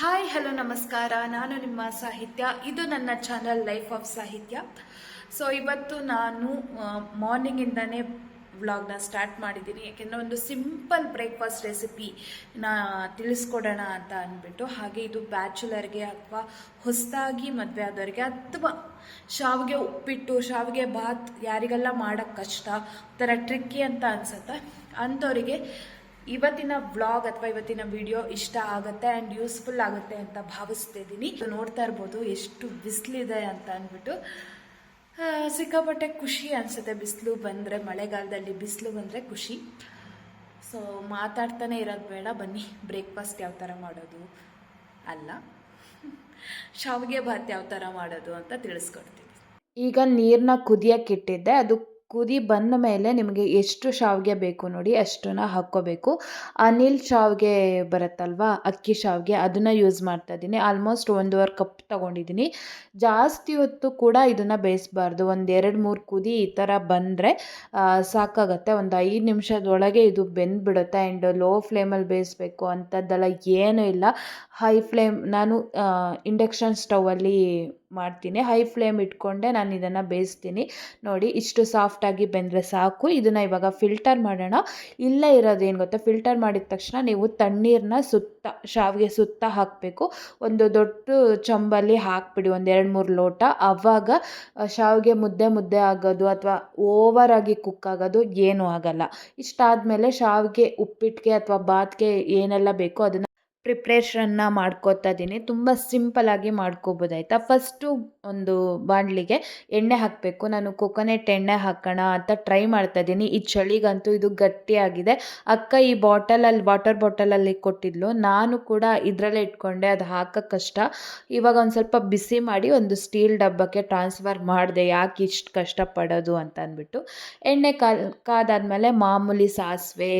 Hi, hello, ನಮಸ್ಕಾರ. ನಾನು ನಿಮ್ಮ ಸಾಹಿತ್ಯ. ಇದು ನನ್ನ channel life of Sahitya so ಇವತ್ತು ನಾನು ಮಾರ್ನಿಂಗಿಂದನೇ ವ್ಲಾಗ್ನ ಸ್ಟಾರ್ಟ್ ಮಾಡಿದ್ದೀನಿ. ಯಾಕೆಂದರೆ ಒಂದು ಸಿಂಪಲ್ ಬ್ರೇಕ್ಫಾಸ್ಟ್ ರೆಸಿಪಿನ ತಿಳಿಸ್ಕೊಡೋಣ ಅಂತ ಅಂದ್ಬಿಟ್ಟು, ಹಾಗೆ ಇದು ಬ್ಯಾಚುಲರ್ಗೆ ಅಥವಾ ಹೊಸದಾಗಿ ಮದುವೆ ಆದವರಿಗೆ ಅಥವಾ ಶಾವಿಗೆ ಉಪ್ಪಿಟ್ಟು, ಶಾವಿಗೆ ಬಾತ್ ಯಾರಿಗೆಲ್ಲ ಮಾಡೋಕ್ಕೆ ಕಷ್ಟ, ಒಂಥರ ಟ್ರಿಕ್ಕಿ ಅಂತ ಅನ್ಸುತ್ತೆ ಅಂಥವರಿಗೆ ಇವತ್ತಿನ ವ್ಲಾಗ್ ಅಥವಾ ಇವತ್ತಿನ ವಿಡಿಯೋ ಇಷ್ಟ ಆಗುತ್ತೆ ಆ್ಯಂಡ್ ಯೂಸ್ಫುಲ್ ಆಗುತ್ತೆ ಅಂತ ಭಾವಿಸ್ತಾ ಇದ್ದೀನಿ. ನೋಡ್ತಾ ಇರ್ಬೋದು ಎಷ್ಟು ಬಿಸಿಲಿದೆ ಅಂತ ಅಂದ್ಬಿಟ್ಟು ಸಿಕ್ಕಾಪಟ್ಟೆ ಖುಷಿ ಅನಿಸುತ್ತೆ. ಬಿಸಿಲು ಬಂದರೆ, ಮಳೆಗಾಲದಲ್ಲಿ ಬಿಸಿಲು ಬಂದರೆ ಖುಷಿ. ಸೊ ಮಾತಾಡ್ತಾನೆ ಇರೋದು ಬೇಡ. ಬನ್ನಿ ಬ್ರೇಕ್ಫಾಸ್ಟ್ ಯಾವ ಥರ ಮಾಡೋದು? ಅಲ್ಲ, ಶಾವಿಗೆ ಭಾತ್ ಯಾವ ಥರ ಮಾಡೋದು ಅಂತ ತಿಳಿಸ್ಕೊಡ್ತೀನಿ. ಈಗ ನೀರನ್ನ ಕುದಿಯಕ್ಕಿಟ್ಟಿದ್ದೆ ಅದು ಕುದಿ ಬಂದ ಮೇಲೆ ನಿಮಗೆ ಎಷ್ಟು ಶಾವಿಗೆ ಬೇಕು ನೋಡಿ ಅಷ್ಟನ್ನ ಹಾಕ್ಕೋಬೇಕು. ಅನಿಲ್ ಶಾವಿಗೆ ಬರುತ್ತಲ್ವಾ? ಅಕ್ಕಿ ಶಾವಿಗೆ ಅದನ್ನು ಯೂಸ್ ಮಾಡ್ತಾ ಇದ್ದೀನಿ. ಆಲ್ಮೋಸ್ಟ್ ಒಂದೂವರೆ ಕಪ್ ತೊಗೊಂಡಿದ್ದೀನಿ. ಜಾಸ್ತಿ ಹೊತ್ತು ಕೂಡ ಇದನ್ನು ಬೇಯಿಸಬಾರ್ದು. ಒಂದು ಎರಡು ಮೂರು ಕುದಿ ಈ ಥರ ಬಂದರೆ ಸಾಕಾಗತ್ತೆ. ಒಂದು ಐದು ನಿಮಿಷದೊಳಗೆ ಇದು ಬೆಂದ್ಬಿಡುತ್ತೆ ಆ್ಯಂಡ್ ಲೋ ಫ್ಲೇಮಲ್ಲಿ ಬೇಯಿಸ್ಬೇಕು ಅಂಥದ್ದೆಲ್ಲ ಏನೂ ಇಲ್ಲ. ಹೈ ಫ್ಲೇಮ್ ನಾನು ಇಂಡಕ್ಷನ್ ಸ್ಟವಲ್ಲಿ ಮಾಡ್ತೀನಿ. ಹೈ ಫ್ಲೇಮ್ ಇಟ್ಕೊಂಡೆ ನಾನು ಇದನ್ನು ಬೇಯಿಸ್ತೀನಿ. ನೋಡಿ, ಇಷ್ಟು ಸಾಫ್ಟಾಗಿ ಬೆಂದರೆ ಸಾಕು. ಇದನ್ನು ಇವಾಗ ಫಿಲ್ಟರ್ ಮಾಡೋಣ. ಇಲ್ಲೇ ಏನು ಗೊತ್ತಾ? ಫಿಲ್ಟರ್ ಮಾಡಿದ ತಕ್ಷಣ ನೀವು ತಣ್ಣೀರನ್ನ ಸುತ್ತ, ಶಾವಿಗೆ ಸುತ್ತ ಹಾಕಬೇಕು. ಒಂದು ದೊಡ್ಡ ಚಂಬಲ್ಲಿ ಹಾಕ್ಬಿಡಿ, ಒಂದು ಎರಡು ಮೂರು ಲೋಟ. ಆವಾಗ ಶಾವಿಗೆ ಮುದ್ದೆ ಮುದ್ದೆ ಆಗೋದು ಅಥವಾ ಓವರ್ ಆಗಿ ಕುಕ್ ಆಗೋದು ಏನೂ ಆಗಲ್ಲ. ಇಷ್ಟಾದಮೇಲೆ ಶಾವಿಗೆ ಉಪ್ಪಿಟ್ಟಿಗೆ ಅಥವಾ ಬಾತ್ಗೆ ಏನೆಲ್ಲ ಬೇಕೋ ಅದನ್ನು ಪ್ರಿಪ್ರೇಷನ್ನ ಮಾಡ್ಕೋತಾ ಇದ್ದೀನಿ ತುಂಬ ಸಿಂಪಲಾಗಿ ಮಾಡ್ಕೋಬೋದು ಆಯಿತಾ ಫಸ್ಟು ಒಂದು ಬಾಣಲಿಗೆ ಎಣ್ಣೆ ಹಾಕಬೇಕು. ನಾನು ಕೊಕೊನೆಟ್ ಎಣ್ಣೆ ಹಾಕೋಣ ಅಂತ ಟ್ರೈ ಮಾಡ್ತಾ ಇದ್ದೀನಿ ಈ ಚಳಿಗಂತೂ ಇದು ಗಟ್ಟಿಯಾಗಿದೆ ಅಕ್ಕ ಈ ಬಾಟಲಲ್ಲಿ ವಾಟರ್ ಬಾಟಲಲ್ಲಿ ಕೊಟ್ಟಿದ್ಲು. ನಾನು ಕೂಡ ಇದರಲ್ಲೇ ಇಟ್ಕೊಂಡೆ. ಅದು ಹಾಕೋಕ್ಕೆ ಕಷ್ಟ. ಇವಾಗ ಒಂದು ಸ್ವಲ್ಪ ಬಿಸಿ ಮಾಡಿ ಒಂದು ಸ್ಟೀಲ್ ಡಬ್ಬಕ್ಕೆ ಟ್ರಾನ್ಸ್ಫರ್ ಮಾಡಿದೆ. ಯಾಕೆ ಇಷ್ಟು ಕಷ್ಟಪಡೋದು ಅಂತ ಅಂದ್ಬಿಟ್ಟು. ಎಣ್ಣೆ ಕಾ, ಕಾದಾದ್ಮೇಲೆ ಮಾಮೂಲಿ ಸಾಸಿವೆ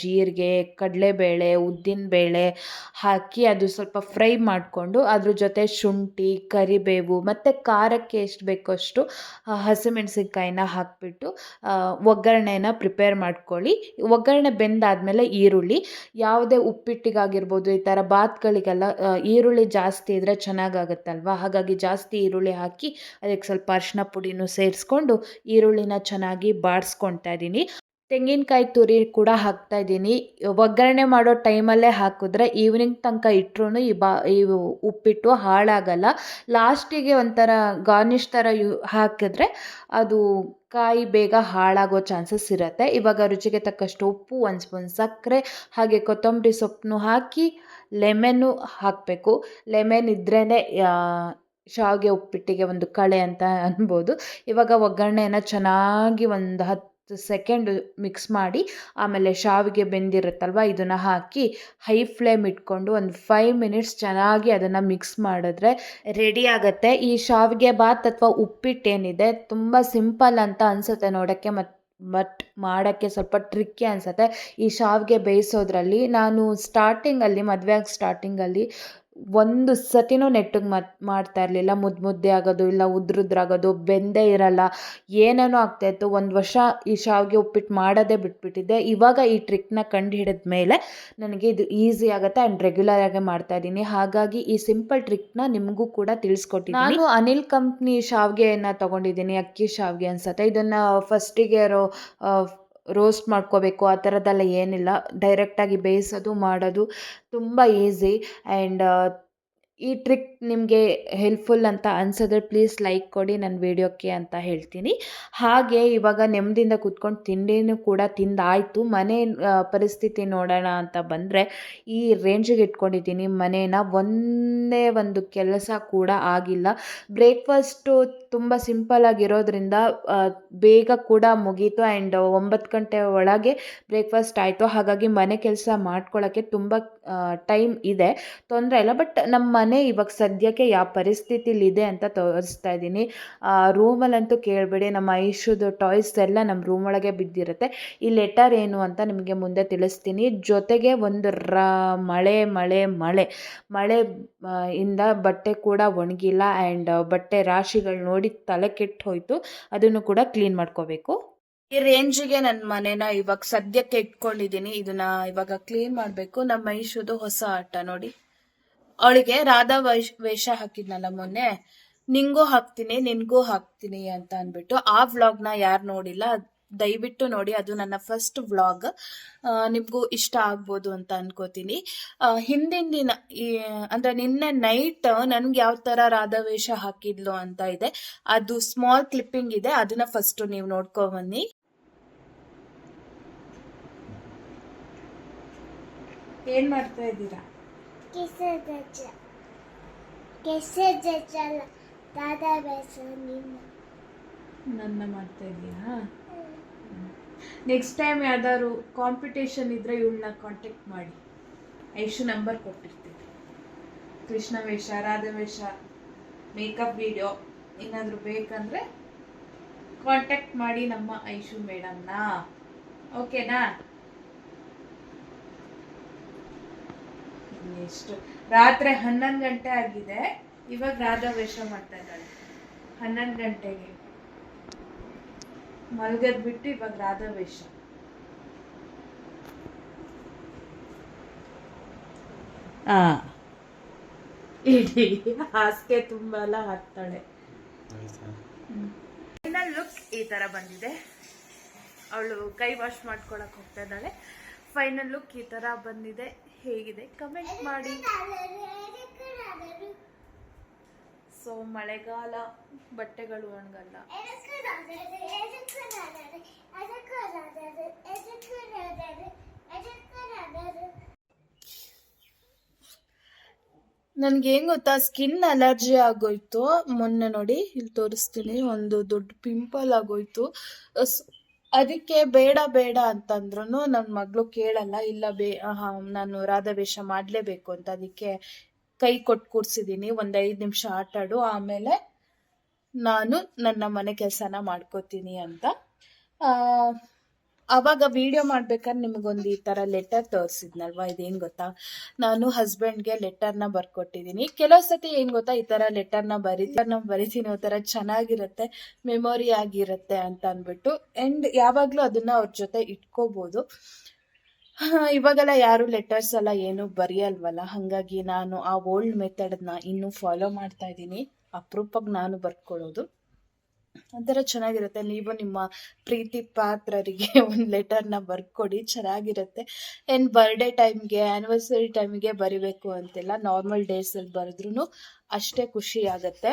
ಜೀರಿಗೆ, ಕಡಲೆಬೇಳೆ, ಉದ್ದಿನಬೇಳೆ ಹಾಕಿ ಅದು ಸ್ವಲ್ಪ ಫ್ರೈ ಮಾಡಿಕೊಂಡು ಅದ್ರ ಜೊತೆ ಶುಂಠಿ, ಕರಿಬೇವು ಮತ್ತು ಖಾರಕ್ಕೆ ಎಷ್ಟು ಬೇಕೋ ಅಷ್ಟು ಹಸಿಮೆಣಸಿನ್ಕಾಯಿನ ಹಾಕಿಬಿಟ್ಟು ಒಗ್ಗರಣೆನ ಪ್ರಿಪೇರ್ ಮಾಡ್ಕೊಳ್ಳಿ. ಒಗ್ಗರಣೆ ಬೆಂದಾದಮೇಲೆ ಈರುಳ್ಳಿ. ಯಾವುದೇ ಉಪ್ಪಿಟ್ಟಿಗಾಗಿರ್ಬೋದು, ಈ ಥರ ಬಾತ್ಗಳಿಗೆಲ್ಲ ಈರುಳ್ಳಿ ಜಾಸ್ತಿ ಇದ್ದರೆ ಚೆನ್ನಾಗಾಗುತ್ತಲ್ವ? ಹಾಗಾಗಿ ಜಾಸ್ತಿ ಈರುಳ್ಳಿ ಹಾಕಿ, ಅದಕ್ಕೆ ಸ್ವಲ್ಪ ಅರಿಶಿನ ಪುಡಿನೂ ಸೇರಿಸ್ಕೊಂಡು ಈರುಳ್ಳಿನ ಚೆನ್ನಾಗಿ ಬಾಡಿಸ್ಕೊಳ್ತಾ ಇದ್ದೀನಿ ತೆಂಗಿನಕಾಯಿ ತುರಿ ಕೂಡ ಹಾಕ್ತಾ ಇದ್ದೀನಿ. ಒಗ್ಗರಣೆ ಮಾಡೋ ಟೈಮಲ್ಲೇ ಹಾಕಿದ್ರೆ ಈವ್ನಿಂಗ್ ತನಕ ಇಟ್ಟರೂ ಈ ಬಾ, ಈ ಉಪ್ಪಿಟ್ಟು ಹಾಳಾಗಲ್ಲ. ಲಾಸ್ಟಿಗೆ ಒಂಥರ ಗಾರ್ನಿಷ್ ಥರ ಯು, ಹಾಕಿದ್ರೆ ಅದು ಕಾಯಿ ಬೇಗ ಹಾಳಾಗೋ ಚಾನ್ಸಸ್ ಇರುತ್ತೆ. ಇವಾಗ ರುಚಿಗೆ ತಕ್ಕಷ್ಟು ಉಪ್ಪು, ಒಂದು ಸ್ಪೂನ್ ಸಕ್ಕರೆ, ಹಾಗೆ ಕೊತ್ತಂಬರಿ ಸೊಪ್ಪನ್ನು ಹಾಕಿ ಲೆಮೆನ್ನು ಹಾಕಬೇಕು. ಲೆಮೆನ್ ಇದ್ರೇ ಶಾವಿಗೆ ಉಪ್ಪಿಟ್ಟಿಗೆ ಒಂದು ಕಳೆ ಅಂತ ಅನ್ಬೋದು. ಇವಾಗ ಒಗ್ಗರಣೆನ ಚೆನ್ನಾಗಿ ಒಂದು ಹತ್ತು ಸೆಕೆಂಡ್ ಮಿಕ್ಸ್ ಮಾಡಿ, ಆಮೇಲೆ ಶಾವಿಗೆ ಬೆಂದಿರುತ್ತಲ್ವ, ಇದನ್ನು ಹಾಕಿ ಹೈ ಫ್ಲೇಮ್ ಇಟ್ಕೊಂಡು ಒಂದು ಫೈವ್ ಮಿನಿಟ್ಸ್ ಚೆನ್ನಾಗಿ ಅದನ್ನು ಮಿಕ್ಸ್ ಮಾಡಿದ್ರೆ ರೆಡಿ ಆಗುತ್ತೆ. ಈ ಶಾವಿಗೆ ಬಾತ್ ಅಥವಾ ಉಪ್ಪಿಟ್ಟು ಏನಿದೆ ತುಂಬ ಸಿಂಪಲ್ ಅಂತ ಅನಿಸುತ್ತೆ ನೋಡೋಕ್ಕೆ ಮತ್ತು ಬಟ್ ಮಾಡೋಕ್ಕೆ ಸ್ವಲ್ಪ ಟ್ರಿಕ್ಕಿ ಅನಿಸುತ್ತೆ. ಈ ಶಾವಿಗೆ ಬೇಯಿಸೋದ್ರಲ್ಲಿ ನಾನು ಸ್ಟಾರ್ಟಿಂಗಲ್ಲಿ ಮದುವೆ ಆಗಿ ಸ್ಟಾರ್ಟಿಂಗಲ್ಲಿ ಒಂದು ಸತಿನೂ ನೆಟ್ಟಗೆ ಮತ್ ಮಾಡ್ತಾ ಇರಲಿಲ್ಲ. ಮುದ್ದು ಮುದ್ದೆ ಆಗೋದು, ಇಲ್ಲ ಉದ್ರುದ್ರಾಗೋದು, ಬೆಂದೇ ಇರಲ್ಲ. ಏನೇನೋ ಆಗ್ತಾಯಿತ್ತು ಒಂದು ವರ್ಷ ಈ ಶಾವಿಗೆ ಉಪ್ಪಿಟ್ಟು ಮಾಡೋದೇ ಬಿಟ್ಬಿಟ್ಟಿದ್ದೆ. ಇವಾಗ ಈ ಟ್ರಿಕ್ನ ಕಂಡು ಹಿಡಿದ ಮೇಲೆ ನನಗೆ ಇದು ಈಸಿ ಆಗುತ್ತೆ ಆ್ಯಂಡ್ ರೆಗ್ಯುಲರ್ ಆಗಿ ಮಾಡ್ತಾ ಇದ್ದೀನಿ. ಹಾಗಾಗಿ ಈ ಸಿಂಪಲ್ ಟ್ರಿಕ್ನ ನಿಮಗೂ ಕೂಡ ತಿಳಿಸ್ಕೊಟ್ಟಿದ್ದೀನಿ. ನಾನು ಅನಿಲ್ ಕಂಪ್ನಿ ಶಾವಿಗೆಯನ್ನು ತೊಗೊಂಡಿದ್ದೀನಿ. ಅಕ್ಕಿ ಶಾವಿಗೆ ಅನ್ಸುತ್ತೆ. ಇದನ್ನು ಫಸ್ಟಿಗೆ ರೋ ರೋಸ್ಟ್ ಮಾಡ್ಕೋಬೇಕು. ಆ ಥರದ್ದೆಲ್ಲ ಏನಿಲ್ಲ. ಡೈರೆಕ್ಟಾಗಿ ಬೇಯಿಸೋದು ಮಾಡೋದು ತುಂಬ ಈಸಿ. ಆ್ಯಂಡ್ ಈ ಟ್ರಿಕ್ ನಿಮಗೆ ಹೆಲ್ಪ್ಫುಲ್ ಅಂತ ಅನ್ಸಿದ್ರೆ ಪ್ಲೀಸ್ ಲೈಕ್ ಕೊಡಿ ನನ್ನ ವೀಡಿಯೋಕ್ಕೆ ಅಂತ ಹೇಳ್ತೀನಿ. ಹಾಗೆ ಇವಾಗ ನೆಮ್ಮದಿಯಿಂದ ಕೂತ್ಕೊಂಡು ತಿಂಡಿನೂ ಕೂಡ ತಿಂದಾಯಿತು. ಮನೆ ಪರಿಸ್ಥಿತಿ ನೋಡೋಣ ಅಂತ ಬಂದರೆ ಈ ರೇಂಜಿಗೆ ಇಟ್ಕೊಂಡಿದ್ದೀನಿ. ಮನೇನ ಒಂದೇ ಒಂದು ಕೆಲಸ ಕೂಡ ಆಗಿಲ್ಲ. ಬ್ರೇಕ್ಫಾಸ್ಟು ತುಂಬ ಸಿಂಪಲ್ ಆಗಿರೋದ್ರಿಂದ ಬೇಗ ಕೂಡ ಮುಗೀತು ಆ್ಯಂಡ್ ಒಂಬತ್ತು ಗಂಟೆ ಒಳಗೆ ಬ್ರೇಕ್ಫಾಸ್ಟ್ ಆಯಿತು. ಹಾಗಾಗಿ ಮನೆ ಕೆಲಸ ಮಾಡ್ಕೊಳ್ಳೋಕ್ಕೆ ತುಂಬ ಟೈಮ್ ಇದೆ. ತೊಂದರೆ ಇಲ್ಲ. ಬಟ್ ನಮ್ಮ ಮನೆ ಇವಾಗ ಸದ್ಯಕ್ಕೆ ಯಾವ ಪರಿಸ್ಥಿತಿಲಿ ಇದೆ ಅಂತ ತೋರಿಸ್ತಾ ಇದ್ದೀನಿ. ರೂಮಲ್ಲಂತೂ ಕೇಳಬೇಡಿ, ನಮ್ಮ ಐಶುದು ಟಾಯ್ಸ್ ಎಲ್ಲ ನಮ್ಮ ರೂಮೊಳಗೆ ಬಿದ್ದಿರುತ್ತೆ. ಈ ಲೆಟರ್ ಏನು ಅಂತ ನಿಮಗೆ ಮುಂದೆ ತಿಳಿಸ್ತೀನಿ. ಜೊತೆಗೆ ಒಂದು ರ, ಮಳೆ ಮಳೆ ಮಳೆ. ಮಳೆ ಇಂದ ಬಟ್ಟೆ ಕೂಡ ಒಣಗಿಲ್ಲ ಆ್ಯಂಡ್ ಬಟ್ಟೆ ರಾಶಿಗಳು ನೋಡಿ ತಲೆ ಕೆಟ್ಟು ಹೋಯಿತು. ಅದನ್ನು ಕೂಡ ಕ್ಲೀನ್ ಮಾಡ್ಕೋಬೇಕು. ಈ ರೇಂಜಿಗೆ ನನ್ನ ಮನೇನ ಇವಾಗ ಸದ್ಯಕ್ಕೆ ಇಟ್ಕೊಂಡಿದ್ದೀನಿ. ಇದನ್ನ ಇವಾಗ ಕ್ಲೀನ್ ಮಾಡಬೇಕು. ನಮ್ಮ ಐಶುದು ಹೊಸ ಆಟ ನೋಡಿ. ಅವಳಿಗೆ ರಾಧಾ ವೈಶ್, ವೇಷ ಹಾಕಿದ್ನಲ್ಲ ಮೊನ್ನೆ. ನಿಂಗೂ ಹಾಕ್ತೀನಿ, ನಿನ್ಗೂ ಹಾಕ್ತೀನಿ ಅಂತ ಅಂದ್ಬಿಟ್ಟು ಆ ವ್ಲಾಗ್ನ ಯಾರು ನೋಡಿಲ್ಲ. ದಯವಿಟ್ಟು ನೋಡಿ, ಅದು ನನ್ನ ಫಸ್ಟ್ ವ್ಲಾಗ್. ನಿಮಗೂ ಇಷ್ಟ ಆಗ್ಬೋದು ಅಂತ ಅನ್ಕೋತೀನಿ. ಹಿಂದಿನ ದಿನ ಅಂದ್ರೆ ನಿನ್ನೆ ನೈಟ್ ನನ್ಗೆ ಯಾವ ತರ ರಾಧಾ ವೇಷ ಹಾಕಿದ್ಲು ಅಂತ ಇದೆ. ಅದು ಸ್ಮಾಲ್ ಕ್ಲಿಪ್ಪಿಂಗ್ ಇದೆ, ಅದನ್ನ ಫಸ್ಟ್ ನೀವು ನೋಡ್ಕೊ ಬನ್ನಿ. ಏನ್ ಮಾಡ್ತಾ ಇದ್ದೀರಾ? ಕೆಸದಜ್ಜ ಕೆಸದಜ್ಜಲ್ಲ ದಾದಾ ಬೇಸ ನಿನ್ನ ನನ್ನ ಮಾಡ್ತಾ ಇದೀಯಾ ನೆಕ್ಸ್ಟ್ ಟೈಮ್ ಯಾವ್ದಾದ್ರು ಕಾಂಪಿಟೇಷನ್ ಇದ್ರೆ ಇವಳನ್ನ ಕಾಂಟ್ಯಾಕ್ಟ್ ಮಾಡಿ. ಐಶು ನಂಬರ್ ಕೊಟ್ಟಿರ್ತೀವಿ ಕೃಷ್ಣ ವೇಷ, ರಾಧಾ ವೇಷ ಮೇಕಪ್ ವಿಡಿಯೋ ಏನಾದರೂ ಬೇಕಂದ್ರೆ ಕಾಂಟ್ಯಾಕ್ಟ್ ಮಾಡಿ ನಮ್ಮ ಐಶು ಮೇಡಮ್ನ ಓಕೆನಾ ಎಷ್ಟು ರಾತ್ರಿ ಹನ್ನೊಂದು ಗಂಟೆ ಆಗಿದೆ. ಇವಾಗ ರಾಧಾ ವೇಷ ಮಾಡ್ತಾ ಇದ್ದಾಳೆ ಹನ್ನೊಂದು ಗಂಟೆಗೆ. ಮಲ್ಗದ್ ಬಿಟ್ಟು ಇವಾಗ ರಾಧಾ ವೇಷ ಆ. ಇಡೀ ಹಾಸಿಗೆ ತುಂಬಾ ಎಲ್ಲ ಹಾಕ್ತಾಳೆ ಫೈನಲ್ ಲುಕ್ ಈ ತರ ಬಂದಿದೆ. ಅವಳು ಕೈ ವಾಶ್ ಮಾಡ್ಕೊಳಕ್ ಹೋಗ್ತಾ ಇದ್ದಾಳೆ. ಫೈನಲ್ ಲುಕ್ ಈ ತರ ಬಂದಿದೆ. ಹೇಗಿದೆ? ಕಮೆಂಟ್ ಮಾಡಿ. ಸೊ ಮಳೆಗಾಲ ಬಟ್ಟೆಗಳು ಒಣಗಲ್ಲ ನನ್ಗೆ ಏನ್ ಗೊತ್ತಾ? ಸ್ಕಿನ್ ಅಲರ್ಜಿ ಆಗೋಯ್ತು. ಮೊನ್ನೆ ನೋಡಿ, ಇಲ್ಲಿ ತೋರಿಸ್ತೀನಿ. ಒಂದು ದೊಡ್ಡ ಪಿಂಪಲ್ ಆಗೋಯ್ತು. ಅದಕ್ಕೆ ಬೇಡ ಬೇಡ ಅಂತಂದ್ರು ನನ್ನ ಮಗಳು ಕೇಳಲ್ಲ ಇಲ್ಲ ಬೇ ನಾನು ರಾಧಾವೇಷ ಮಾಡಲೇಬೇಕು ಅಂತ ಅದಕ್ಕೆ ಕೈ ಕೊಟ್ಟು ಕೂರ್ಸಿದೀನಿ ಒಂದ್ ಐದು ನಿಮಿಷ ಆಟ ಆಡು ಆಮೇಲೆ ನಾನು ನನ್ನ ಮನೆ ಕೆಲಸನ ಮಾಡ್ಕೋತೀನಿ ಅಂತ. ಆ, ಅವಾಗ ವಿಡಿಯೋ ಮಾಡ್ಬೇಕಾದ್ರೆ ನಿಮಗೊಂದು ಈ ಥರ ಲೆಟರ್ ತೋರಿಸಿದ್ನಲ್ವಾ? ಇದೇನು ಗೊತ್ತಾ? ನಾನು ಹಸ್ಬೆಂಡ್ಗೆ ಲೆಟರ್ನ ಬರ್ಕೊಟ್ಟಿದ್ದೀನಿ ಕೆಲವು ಸತಿ ಏನು ಗೊತ್ತಾ? ಈ ಥರ ಲೆಟರ್ನ ಬರೀತೀನಿ ನಾವು ಬರಿತೀನಿ, ಒಂಥರ ಚೆನ್ನಾಗಿರುತ್ತೆ ಮೆಮೊರಿ ಆಗಿರುತ್ತೆ ಅಂತ ಅಂದ್ಬಿಟ್ಟು ಆ್ಯಂಡ್ ಯಾವಾಗಲೂ ಅದನ್ನ ಅವ್ರ ಜೊತೆ ಇಟ್ಕೋಬೋದು. ಇವಾಗೆಲ್ಲ ಯಾರು ಲೆಟರ್ಸ್ ಎಲ್ಲ ಏನು ಬರೆಯಲ್ವಲ್ಲ? ಹಾಗಾಗಿ ನಾನು ಆ ಓಲ್ಡ್ ಮೆಥಡ್ನ ಇನ್ನೂ ಫಾಲೋ ಮಾಡ್ತಾ ಇದ್ದೀನಿ ಅಪರೂಪಕ್ಕೆ ನಾನು ಬರ್ಕೊಳ್ಳೋದು ಒಂಥರ ಚೆನ್ನಾಗಿರುತ್ತೆ. ನೀವು ನಿಮ್ಮ ಪ್ರೀತಿ ಪಾತ್ರರಿಗೆ ಒಂದು ಲೆಟರ್ನ ಬರ್ಕೊಡಿ, ಚೆನ್ನಾಗಿರುತ್ತೆ. ಏನು ಬರ್ಡೇ ಟೈಮ್ಗೆ ಆ್ಯನಿವರ್ಸರಿ ಟೈಮ್ಗೆ ಬರಿಬೇಕು ಅಂತೆಲ್ಲ ನಾರ್ಮಲ್ ಡೇಸಲ್ಲಿ ಬರೆದ್ರೂ ಅಷ್ಟೇ ಖುಷಿ ಆಗುತ್ತೆ.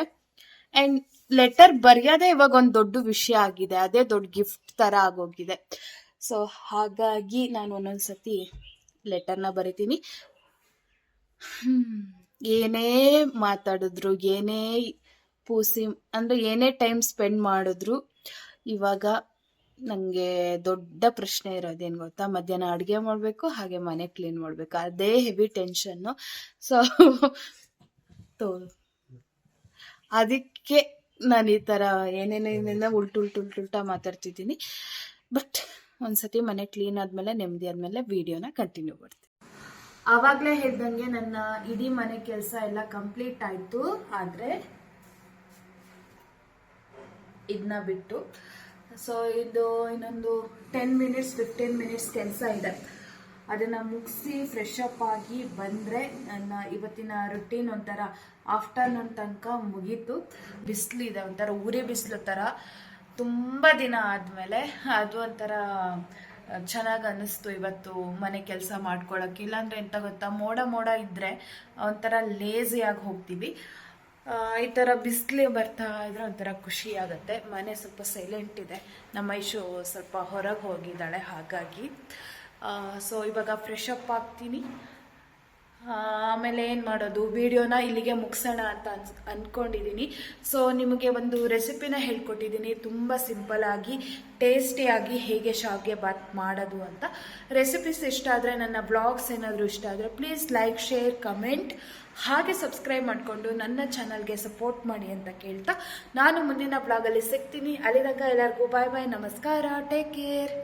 ಆ್ಯಂಡ್ ಲೆಟರ್ ಬರೆಯೋದೇ ಇವಾಗ ಒಂದು ದೊಡ್ಡ ವಿಷಯ ಆಗಿದೆ. ಅದೇ ದೊಡ್ಡ ಗಿಫ್ಟ್ ಥರ ಆಗೋಗಿದೆ. ಸೊ ಹಾಗಾಗಿ ನಾನು ಒಂದೊಂದು ಸತಿ ಲೆಟರ್ನ ಬರಿತೀನಿ. ಏನೇ ಮಾತಾಡಿದ್ರು, ಏನೇ ಪೂಸಿ ಅಂದರೆ ಏನೇ ಟೈಮ್ ಸ್ಪೆಂಡ್ ಮಾಡಿದ್ರು ಇವಾಗ ನನಗೆ ದೊಡ್ಡ ಪ್ರಶ್ನೆ ಇರೋದೇನು ಗೊತ್ತಾ? ಮಧ್ಯಾಹ್ನ ಅಡುಗೆ ಮಾಡಬೇಕು, ಹಾಗೆ ಮನೆ ಕ್ಲೀನ್ ಮಾಡಬೇಕು. ಅದೇ ಹೆವಿ ಟೆನ್ಷನ್ನು ಸೊ ತೋ, ಅದಕ್ಕೆ ನಾನು ಈ ಥರ ಏನೇನೇನೇನೋ ಉಲ್ಟು ಉಲ್ಟು ಉಲ್ಟು ಉಲ್ಟಾ ಮಾತಾಡ್ತಿದ್ದೀನಿ. ಬಟ್ ಒಂದ್ಸತಿ ಮನೆ ಕ್ಲೀನ್ ಆದಮೇಲೆ, ನೆಮ್ಮದಿ ಆದಮೇಲೆ ವಿಡಿಯೋನ ಕಂಟಿನ್ಯೂ ಮಾಡ್ತೀನಿ. ಆವಾಗಲೇ ಹೇಳ್ದಂಗೆ ನನ್ನ ಇಡೀ ಮನೆ ಕೆಲಸ ಎಲ್ಲ ಕಂಪ್ಲೀಟ್ ಆಯಿತು. ಆದರೆ ಇದನ್ನ ಬಿಟ್ಟು. ಸೊ ಇದು ಇನ್ನೊಂದು ಟೆನ್ ಮಿನಿಟ್ಸ್ ಫಿಫ್ಟೀನ್ ಮಿನಿಟ್ಸ್ ಕೆಲಸ ಇದೆ. ಅದನ್ನು ಮುಗಿಸಿ ಫ್ರೆಶ್ ಅಪ್ ಆಗಿ ಬಂದರೆ ನನ್ನ ಇವತ್ತಿನ ರುಟೀನ್ ಒಂಥರ ಆಫ್ಟರ್ನೂನ್ ತನಕ ಮುಗೀತು. ಬಿಸಿಲಿದೆ ಒಂಥರ ಉರಿ ಬಿಸಿಲು ಥರ ತುಂಬ ದಿನ ಆದಮೇಲೆ ಅದು ಒಂಥರ ಚೆನ್ನಾಗಿ ಅನ್ನಿಸ್ತು ಇವತ್ತು ಮನೆ ಕೆಲಸ ಮಾಡ್ಕೊಳಕ್ಕೆ. ಇಲ್ಲಾಂದರೆ ಎಂತ ಗೊತ್ತಾ, ಮೋಡ ಮೋಡ ಇದ್ದರೆ ಒಂಥರ ಲೇಸಿಯಾಗಿ ಹೋಗ್ತೀವಿ. ಈ ಥರ ಬಿಸಿಲು ಬರ್ತಾ ಇದ್ರೆ ಒಂಥರ ಖುಷಿ ಆಗುತ್ತೆ. ಮನೆ ಸ್ವಲ್ಪ ಸೈಲೆಂಟ್ ಇದೆ. ನಮ್ಮ ಐಶು ಸ್ವಲ್ಪ ಹೊರಗೆ ಹೋಗಿದ್ದಾಳೆ, ಹಾಗಾಗಿ. ಸೊ ಇವಾಗ ಫ್ರೆಶ್ ಅಪ್ ಆಗ್ತೀನಿ. ಆಮೇಲೆ ಏನು ಮಾಡೋದು? ವಿಡಿಯೋನ ಇಲ್ಲಿಗೆ ಮುಗಿಸೋಣ ಅಂತ ಅನ್ಸ್ ಅಂದ್ಕೊಂಡಿದ್ದೀನಿ ಸೊ ನಿಮಗೆ ಒಂದು ರೆಸಿಪಿನ ಹೇಳ್ಕೊಟ್ಟಿದ್ದೀನಿ ತುಂಬ ಸಿಂಪಲ್ಲಾಗಿ ಟೇಸ್ಟಿಯಾಗಿ ಹೇಗೆ ಶಾವಿಗೆ ಬಾತ್ ಮಾಡೋದು ಅಂತ. ರೆಸಿಪೀಸ್ ಇಷ್ಟ ಆದರೆ ನನ್ನ ಬ್ಲಾಗ್ಸ್ ಏನಾದರೂ ಇಷ್ಟ ಆದರೆ ಪ್ಲೀಸ್ ಲೈಕ್ ಶೇರ್ ಕಮೆಂಟ್ ಹಾಗೆ ಸಬ್ಸ್ಕ್ರೈಬ್ ಮಾಡಿಕೊಂಡು ನನ್ನ ಚಾನಲ್ಗೆ ಸಪೋರ್ಟ್ ಮಾಡಿ ಅಂತ ಕೇಳ್ತಾ. ನಾನು ಮುಂದಿನ ಬ್ಲಾಗಲ್ಲಿ ಸಿಗ್ತೀನಿ. ಅಲ್ಲಿದಾಗ ಎಲ್ಲರಿಗೂ ಬಾಯ್ ಬಾಯ್ ನಮಸ್ಕಾರ. Take care